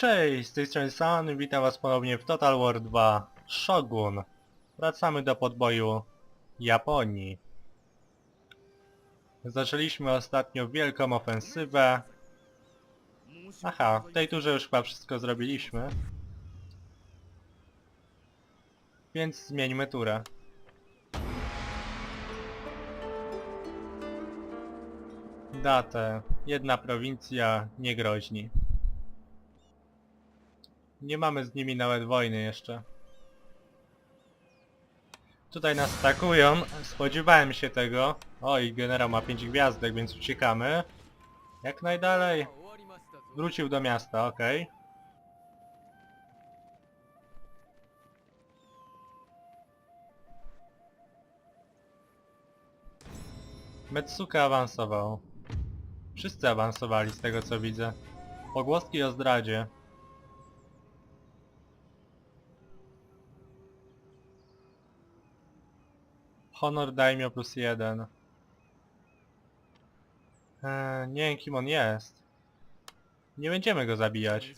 Cześć, z tej strony San, witam was ponownie w Total War 2 Shogun. Wracamy do podboju Japonii. Zaczęliśmy ostatnio wielką ofensywę. Aha, w tej turze już chyba wszystko zrobiliśmy. Więc zmieńmy turę. Datę. Jedna prowincja, nie groźni. Nie mamy z nimi nawet wojny jeszcze. Tutaj nas atakują. Spodziewałem się tego. Oj, generał ma 5 gwiazdek, więc uciekamy. Jak najdalej. Wrócił do miasta, okej. Metsuka awansował. Wszyscy awansowali z tego co widzę. Pogłoski o zdradzie. Honor daimyo plus jeden. Eee, nie wiem kim on jest. Nie będziemy go zabijać.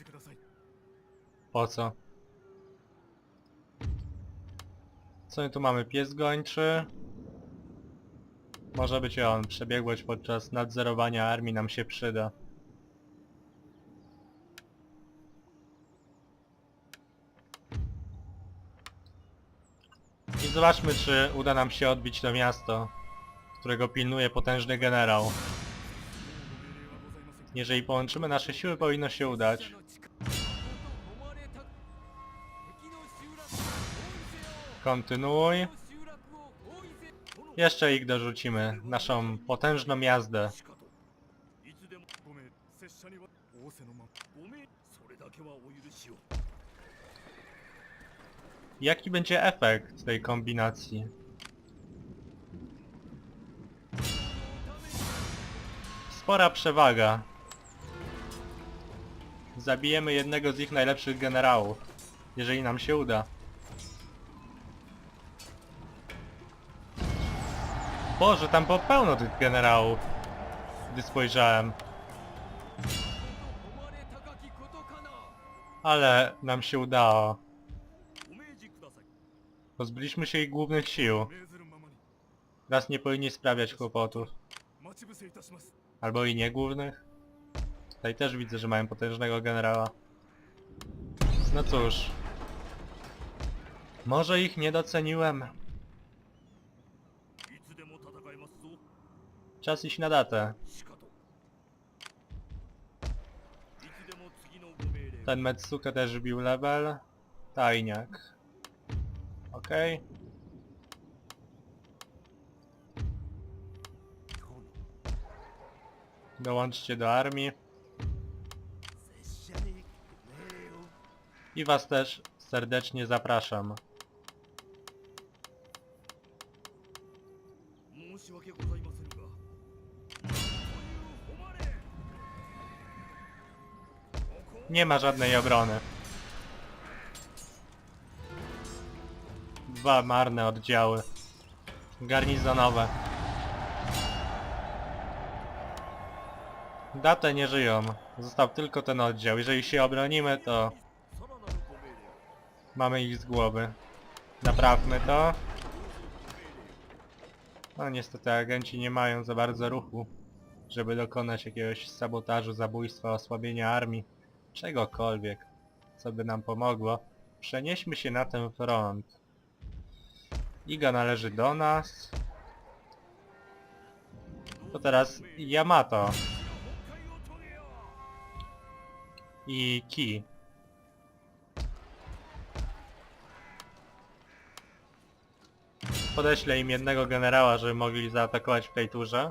Po co? Co my tu mamy? Pies gończy. Może być on. Przebiegłość podczas nadzorowania armii nam się przyda. Zobaczmy, czy uda nam się odbić to miasto, którego pilnuje potężny generał. Jeżeli połączymy nasze siły, powinno się udać. Kontynuuj. Jeszcze ich dorzucimy. Naszą potężną jazdę. Jaki będzie efekt tej kombinacji? Spora przewaga. Zabijemy jednego z ich najlepszych generałów. Jeżeli nam się uda. Boże, tam było pełno tych generałów. Gdy spojrzałem. Ale nam się udało. Pozbyliśmy się ich głównych sił. Nas nie powinni sprawiać kłopotów. Albo i nie głównych. Tutaj też widzę, że mają potężnego generała. No cóż. Może ich nie doceniłem. Czas iść na datę. Ten Metsuke też bił level. Tajniak. Okej. Okay. Dołączcie do armii. I was też serdecznie zapraszam. Nie ma żadnej obrony. dwa marne oddziały. Garnizonowe. Date nie żyją. Został tylko ten oddział. Jeżeli się obronimy, to... Mamy ich z głowy. Naprawmy to. No niestety agenci nie mają za bardzo ruchu, żeby dokonać jakiegoś sabotażu, zabójstwa, osłabienia armii, czegokolwiek, co by nam pomogło. Przenieśmy się na ten front. Iga należy do nas. To teraz Yamato. I Ki. Podeślę im jednego generała, żeby mogli zaatakować w tej turze.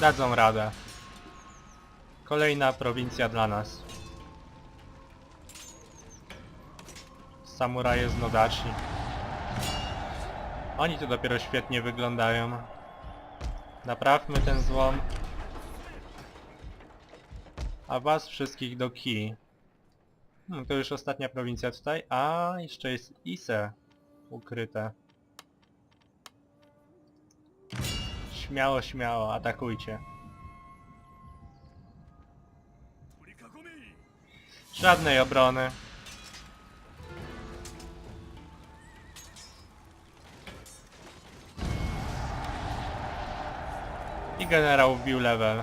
Dadzą radę. Kolejna prowincja dla nas. samuraje z Nodachi. Oni tu dopiero świetnie wyglądają. Naprawmy ten złom. A was wszystkich do Ki. Hmm, to już ostatnia prowincja tutaj. A, jeszcze jest Ise ukryte. Śmiało, śmiało, atakujcie. Żadnej obrony. I generał wbił level.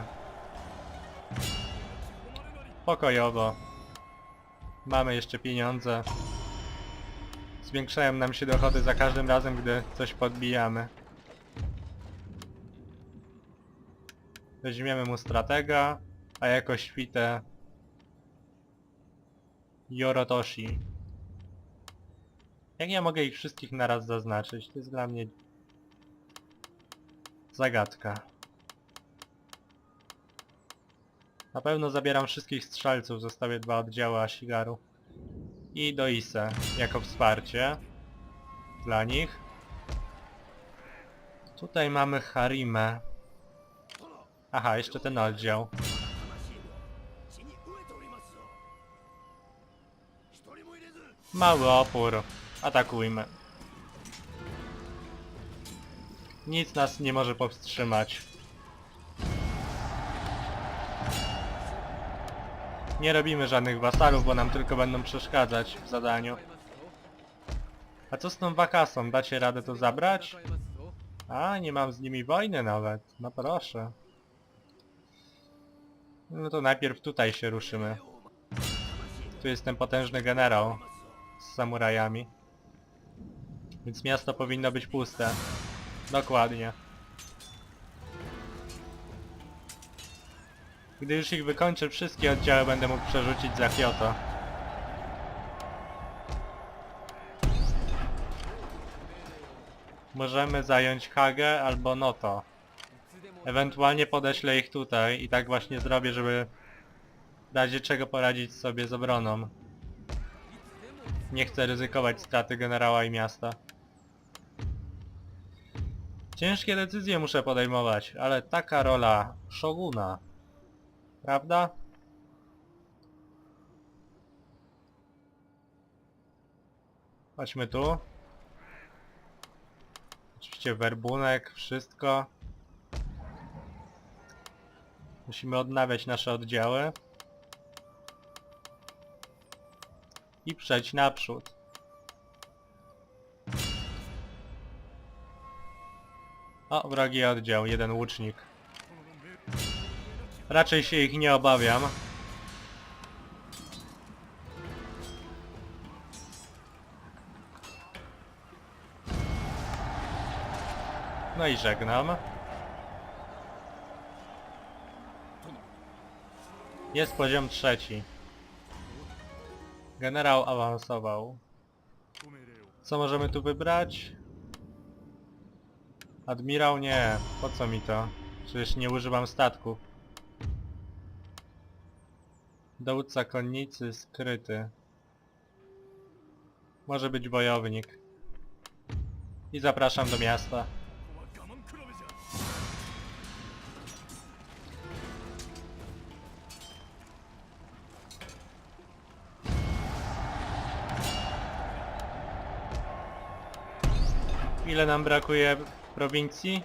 Pokojowo. Mamy jeszcze pieniądze. Zwiększają nam się dochody za każdym razem, gdy coś podbijamy. Weźmiemy mu stratega, a jako świtę Yorotoshi. Jak ja mogę ich wszystkich naraz zaznaczyć? To jest dla mnie zagadka. Na pewno zabieram wszystkich strzelców, zostawię dwa oddziały Ashigaru. I do Ise jako wsparcie dla nich. Tutaj mamy Harimę. Aha, jeszcze ten oddział. Mały opór. Atakujmy. Nic nas nie może powstrzymać. Nie robimy żadnych wasalów, bo nam tylko będą przeszkadzać w zadaniu. A co z tą wakasą? Dacie radę to zabrać? A, nie mam z nimi wojny nawet. No proszę. No to najpierw tutaj się ruszymy. Tu jest ten potężny generał z samurajami. Więc miasto powinno być puste. Dokładnie. Gdy już ich wykończę, wszystkie oddziały będę mógł przerzucić za Kyoto. Możemy zająć Hagę albo Noto. Ewentualnie podeślę ich tutaj i tak właśnie zrobię, żeby w razie czego poradzić sobie z obroną. Nie chcę ryzykować straty generała i miasta. Ciężkie decyzje muszę podejmować, ale taka rola szoguna. Prawda? Chodźmy tu. Oczywiście werbunek, wszystko. Musimy odnawiać nasze oddziały. I przejść naprzód. O, wrogi oddział, jeden łucznik. Raczej się ich nie obawiam. No i żegnam. Jest poziom trzeci. Generał awansował. Co możemy tu wybrać? Admirał nie, po co mi to? Przecież nie używam statków. Dowódca konnicy skryty. Może być bojownik. I zapraszam do miasta. Ile nam brakuje prowincji?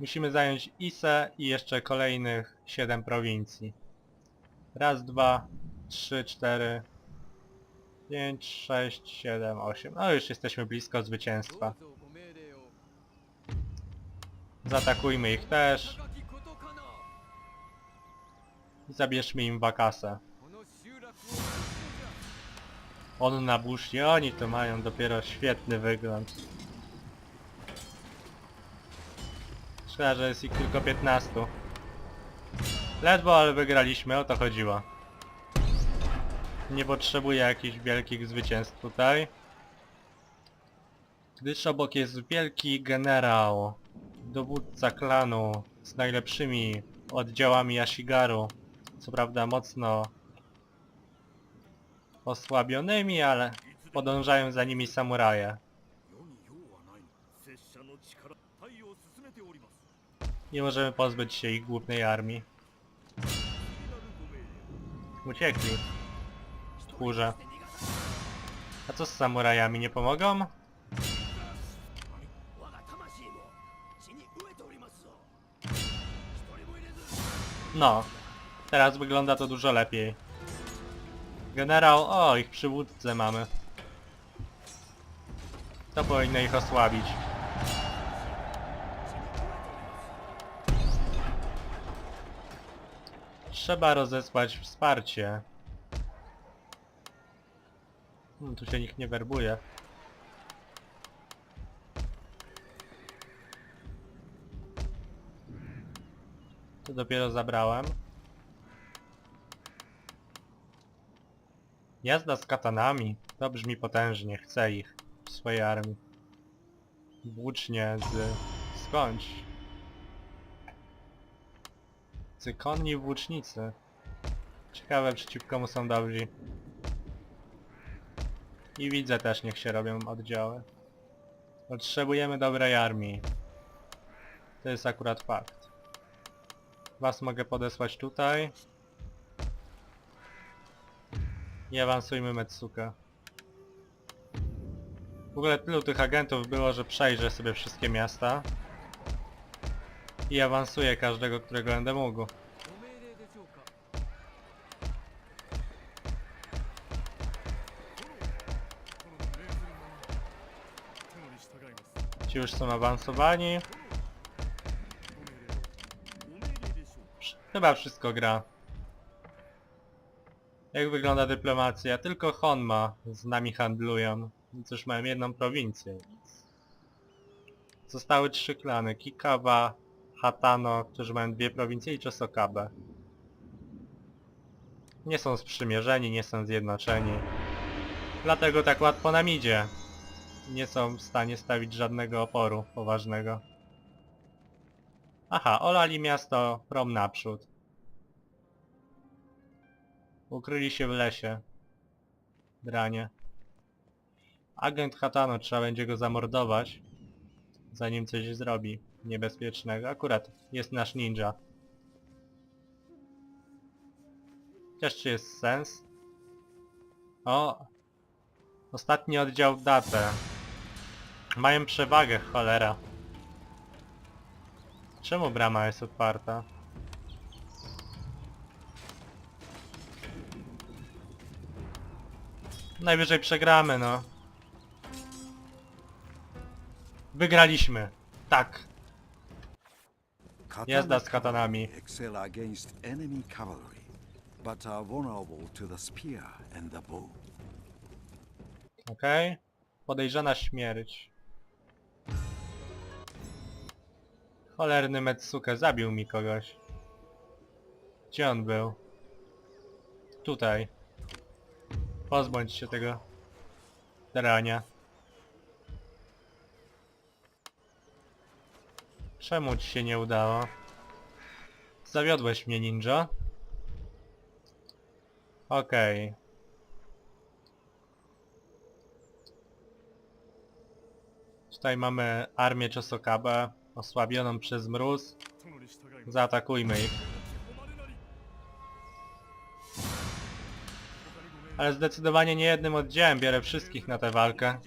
Musimy zająć Isę i jeszcze kolejnych 7 prowincji. Raz, dwa, trzy, cztery, pięć, sześć, siedem, osiem. No już jesteśmy blisko zwycięstwa. Zaatakujmy ich też i zabierzmy im wakasę. On na oni to mają dopiero świetny wygląd. Szkoda, że jest ich tylko 15. Ledwo, ale wygraliśmy, o to chodziło. Nie potrzebuję jakichś wielkich zwycięstw tutaj. Gdyż obok jest wielki generał, dowódca klanu z najlepszymi oddziałami Yashigaru. Co prawda mocno osłabionymi, ale podążają za nimi samuraje. Nie możemy pozbyć się ich głównej armii. Uciekli. Tchórze. A co z samurajami, nie pomogą? No. Teraz wygląda to dużo lepiej. Generał... O, ich przywódcę mamy. To powinno ich osłabić. Trzeba rozesłać wsparcie. Hmm, tu się nikt nie werbuje. To dopiero zabrałem. Jazda z katanami. To brzmi potężnie. Chcę ich w swojej armii. Włócznie z... skądś? Cykonni włócznicy. Ciekawe przeciw komu są dobrzy. I widzę też niech się robią oddziały. Potrzebujemy dobrej armii. To jest akurat fakt. Was mogę podesłać tutaj. I awansujmy Metsukę. W ogóle tylu tych agentów było, że przejrzę sobie wszystkie miasta. I awansuję każdego, którego będę mógł. Ci już są awansowani. Chyba wszystko gra. Jak wygląda dyplomacja? Tylko Honma z nami handlują. Cóż, mają jedną prowincję. Zostały trzy klany. Kikawa, Hatano, którzy mają dwie prowincje i Chosokabe. Nie są sprzymierzeni, nie są zjednoczeni. Dlatego tak łatwo nam idzie. Nie są w stanie stawić żadnego oporu poważnego. Aha, olali miasto prom naprzód. Ukryli się w lesie. Dranie. Agent Hatano, trzeba będzie go zamordować, zanim coś zrobi niebezpiecznego. Akurat jest nasz ninja. Chociaż czy jest sens? O! Ostatni oddział datę. Mają przewagę, cholera. Czemu brama jest otwarta? Najwyżej przegramy, no. Wygraliśmy. Tak. Jazda z katanami. excel against enemy cavalry, but are vulnerable to the spear and the bow. Okej. Podejrzana śmierć. Cholerny Metsuke zabił mi kogoś. Gdzie on był? Tutaj. Pozbądź się tego terania. Czemu ci się nie udało? Zawiodłeś mnie, ninja. Okej. Okay. Tutaj mamy armię Czosokabę, osłabioną przez mróz. Zaatakujmy ich. Ale zdecydowanie nie jednym oddziałem biorę wszystkich na tę walkę.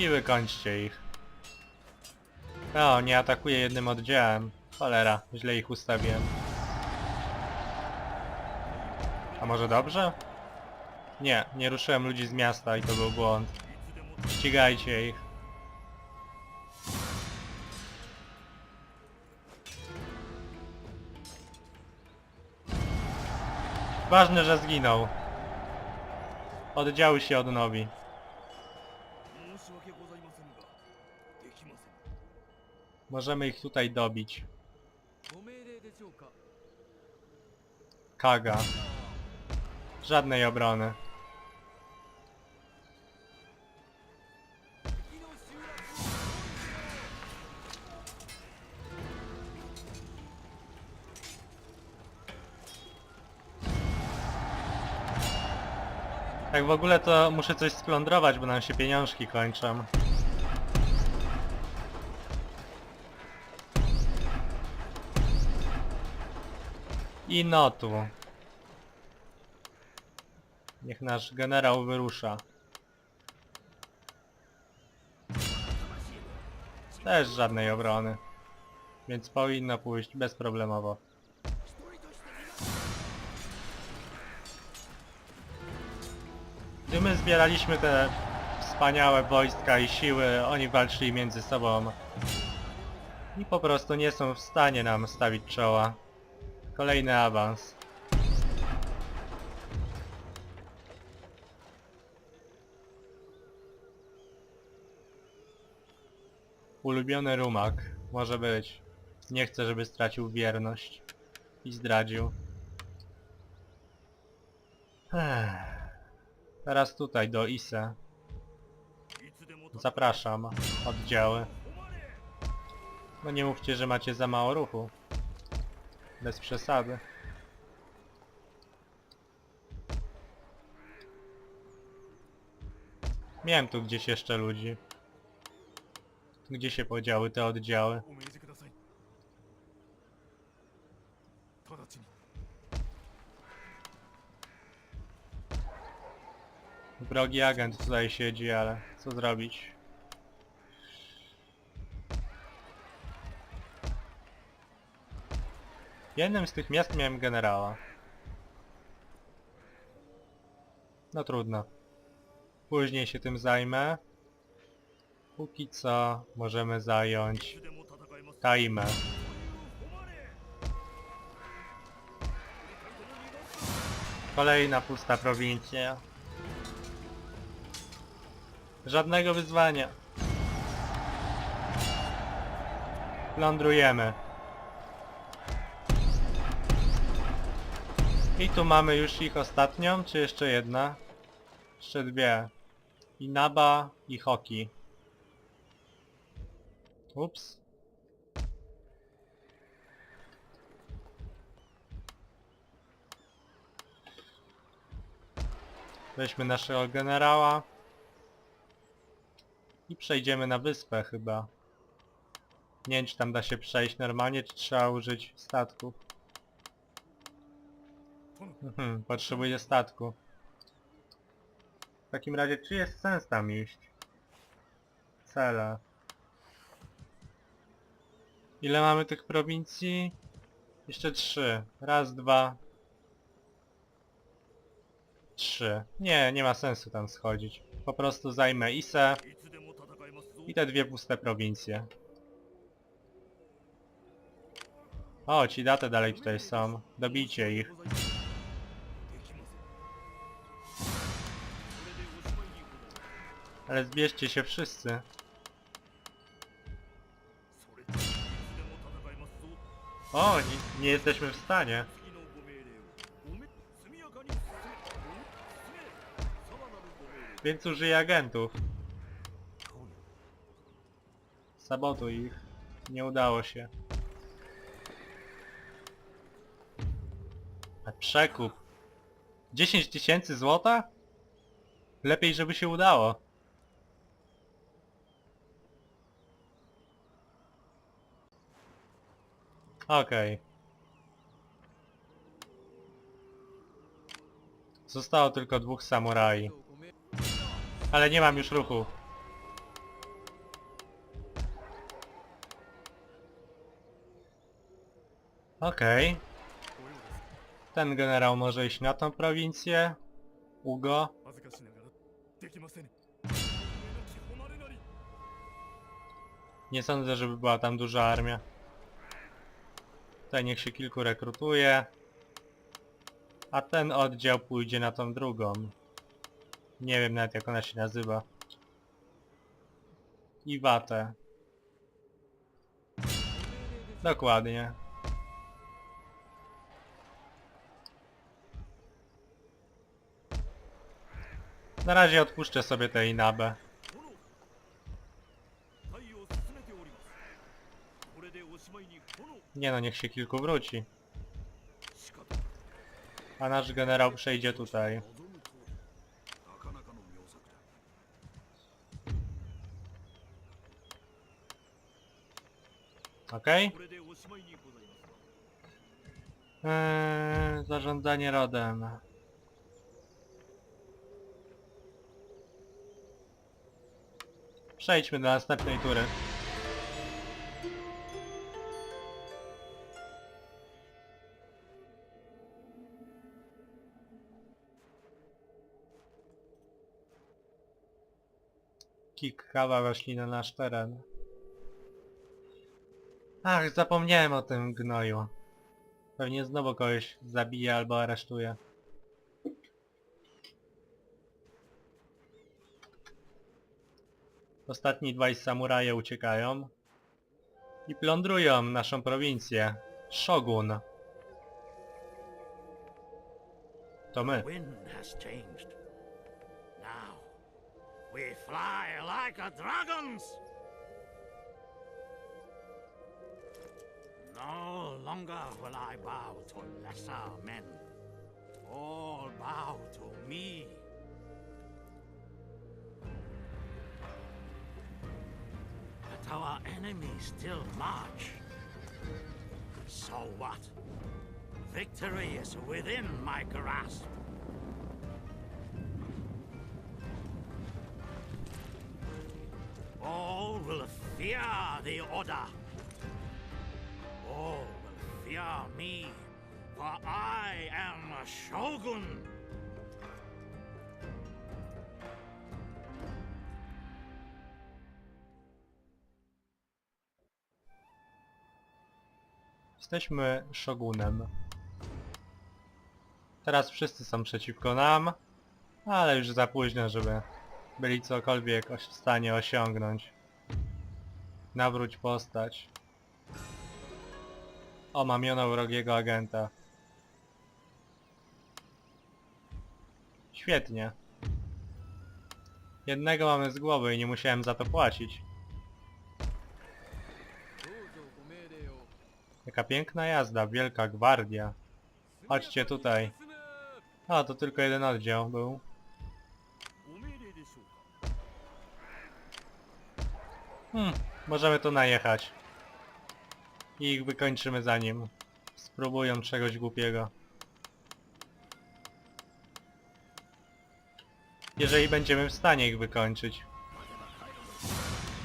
Nie wykończcie ich. O, nie atakuje jednym oddziałem. Cholera, źle ich ustawiłem. A może dobrze? Nie, nie ruszyłem ludzi z miasta i to był błąd. Ścigajcie ich. Ważne, że zginął. Oddziały się odnowi. Możemy ich tutaj dobić. Kaga. Żadnej obrony. Tak w ogóle to muszę coś splądrować, bo nam się pieniążki kończą. I no tu. Niech nasz generał wyrusza. Też żadnej obrony. Więc powinno pójść bezproblemowo. Gdy my zbieraliśmy te wspaniałe wojska i siły, oni walczyli między sobą. I po prostu nie są w stanie nam stawić czoła. Kolejny awans. Ulubiony rumak. Może być. Nie chcę, żeby stracił wierność. I zdradził. Ech. Teraz tutaj, do Ise. Zapraszam, oddziały. No nie mówcie, że macie za mało ruchu. Bez przesady. Miałem tu gdzieś jeszcze ludzi. Gdzie się podziały te oddziały? Wrogi agent tutaj siedzi, ale co zrobić? Jednym z tych miast miałem generała. No trudno. Później się tym zajmę. Póki co możemy zająć Taimę. Kolejna pusta prowincja. Żadnego wyzwania. Plądrujemy. I tu mamy już ich ostatnią, czy jeszcze jedna? Jeszcze dwie. Inaba i Hoki. Ups. Weźmy naszego generała. I przejdziemy na wyspę chyba. Nie wiem czy tam da się przejść normalnie, czy trzeba użyć statków. Mhm, Potrzebuję statku. W takim razie, czy jest sens tam iść? Cela. Ile mamy tych prowincji? Jeszcze trzy. Raz, dwa... Trzy. Nie, nie ma sensu tam schodzić. Po prostu zajmę Ise i te dwie puste prowincje. O, ci daty dalej tutaj są. Dobijcie ich. Ale zbierzcie się wszyscy. O, nie, nie jesteśmy w stanie. Więc użyję agentów. Sabotuj ich. Nie udało się. A przekup. 10 tysięcy złota? Lepiej, żeby się udało. Okej. Zostało tylko dwóch samuraj. Ale nie mam już ruchu. Okej. Ten generał może iść na tą prowincję. Ugo. Nie sądzę, żeby była tam duża armia. Tutaj niech się kilku rekrutuje. A ten oddział pójdzie na tą drugą. Nie wiem nawet jak ona się nazywa. Iwatę. Dokładnie. Na razie odpuszczę sobie tę Inabę. Nie no, niech się kilku wróci. A nasz generał przejdzie tutaj. Okej? Okay. Eee, zarządzanie rodem. Przejdźmy do następnej tury. Kikawa weszli na nasz teren. Ach, zapomniałem o tym gnoju. Pewnie znowu kogoś zabije albo aresztuje. Ostatni dwaj samuraje uciekają i plądrują naszą prowincję. Shogun. To my. We fly like a dragons! No longer will I bow to lesser men. All bow to me. But our enemies still march. So what? Victory is within my grasp. All will fear the Order. All will fear me, for I am a Shogun. Jesteśmy Shogunem. Teraz wszyscy są przeciwko nam, ale już za późno, żeby byli cokolwiek w stanie osiągnąć. Nawróć postać. O, mamiono wrogiego agenta. Świetnie. Jednego mamy z głowy i nie musiałem za to płacić. Jaka piękna jazda, wielka gwardia. Chodźcie tutaj. A, to tylko jeden oddział był. Hmm, możemy tu najechać. I ich wykończymy zanim spróbują czegoś głupiego. Jeżeli będziemy w stanie ich wykończyć.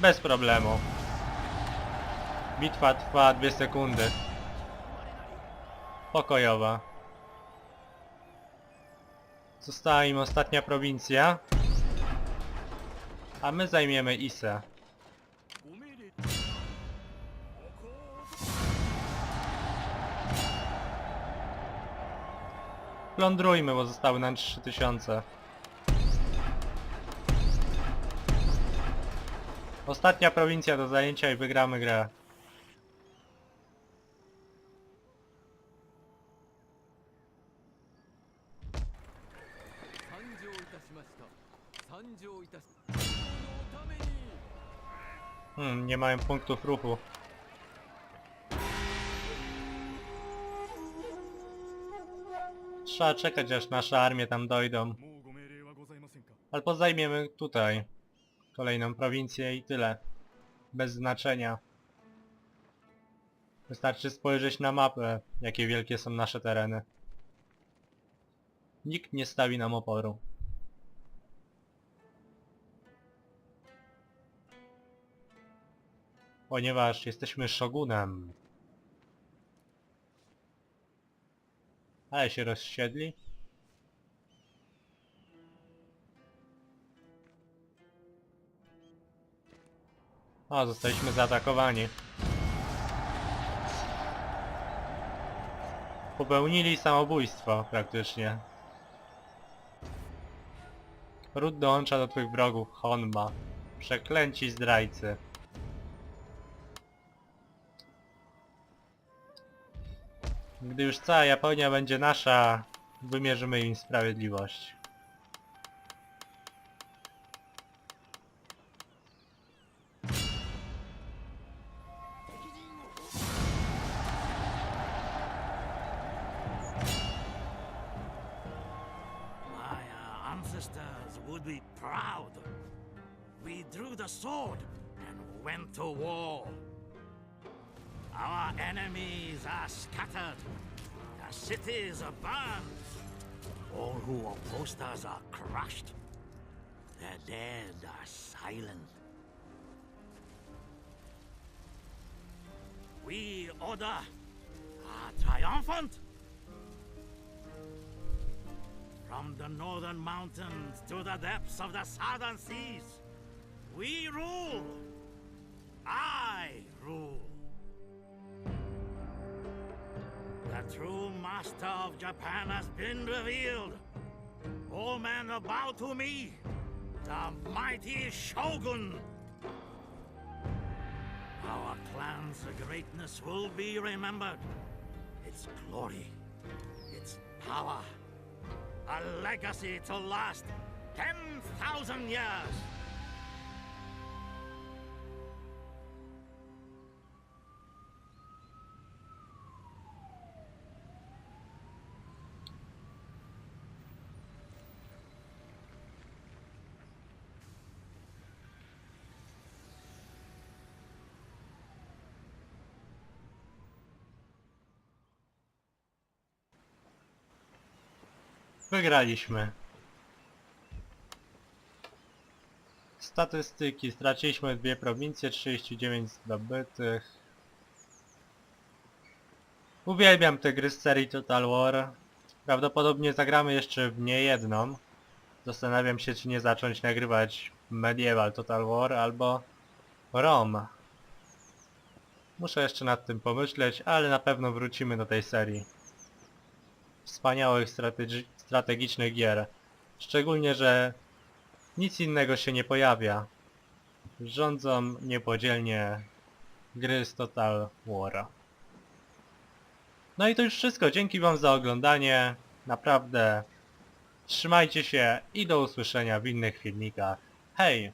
Bez problemu. Bitwa trwa dwie sekundy. Pokojowa. Została im ostatnia prowincja. A my zajmiemy Isę. plądrujmy, bo zostały nam 3000. Ostatnia prowincja do zajęcia i wygramy grę. Hmm, nie mają punktów ruchu. trzeba czekać aż nasze armie tam dojdą. Albo zajmiemy tutaj kolejną prowincję i tyle. Bez znaczenia. Wystarczy spojrzeć na mapę, jakie wielkie są nasze tereny. Nikt nie stawi nam oporu. Ponieważ jesteśmy szogunem. Ale się rozsiedli. O, zostaliśmy zaatakowani. Popełnili samobójstwo praktycznie. Ród dołącza do twych wrogów, Honma. Przeklęci zdrajcy. Gdy już cała Japonia będzie nasza, wymierzymy im sprawiedliwość. Uh, drew the sword and went to war. Our enemies are scattered. The cities are burned. All who opposed us are crushed. The dead are silent. We order are triumphant. From the northern mountains to the depths of the southern seas, We rule. I true master of Japan has been revealed. All men bow to me, the mighty Shogun. Our clan's greatness will be remembered. Its glory, its power, a legacy to last 10,000 years. Wygraliśmy. Statystyki. Straciliśmy dwie prowincje, 39 zdobytych. Uwielbiam te gry z serii Total War. Prawdopodobnie zagramy jeszcze w nie jedną. Zastanawiam się, czy nie zacząć nagrywać Medieval Total War albo Rom. Muszę jeszcze nad tym pomyśleć, ale na pewno wrócimy do tej serii wspaniałych strategi strategicznych gier. Szczególnie, że nic innego się nie pojawia. Rządzą niepodzielnie gry z Total War. No i to już wszystko. Dzięki wam za oglądanie. Naprawdę trzymajcie się i do usłyszenia w innych filmikach. Hej!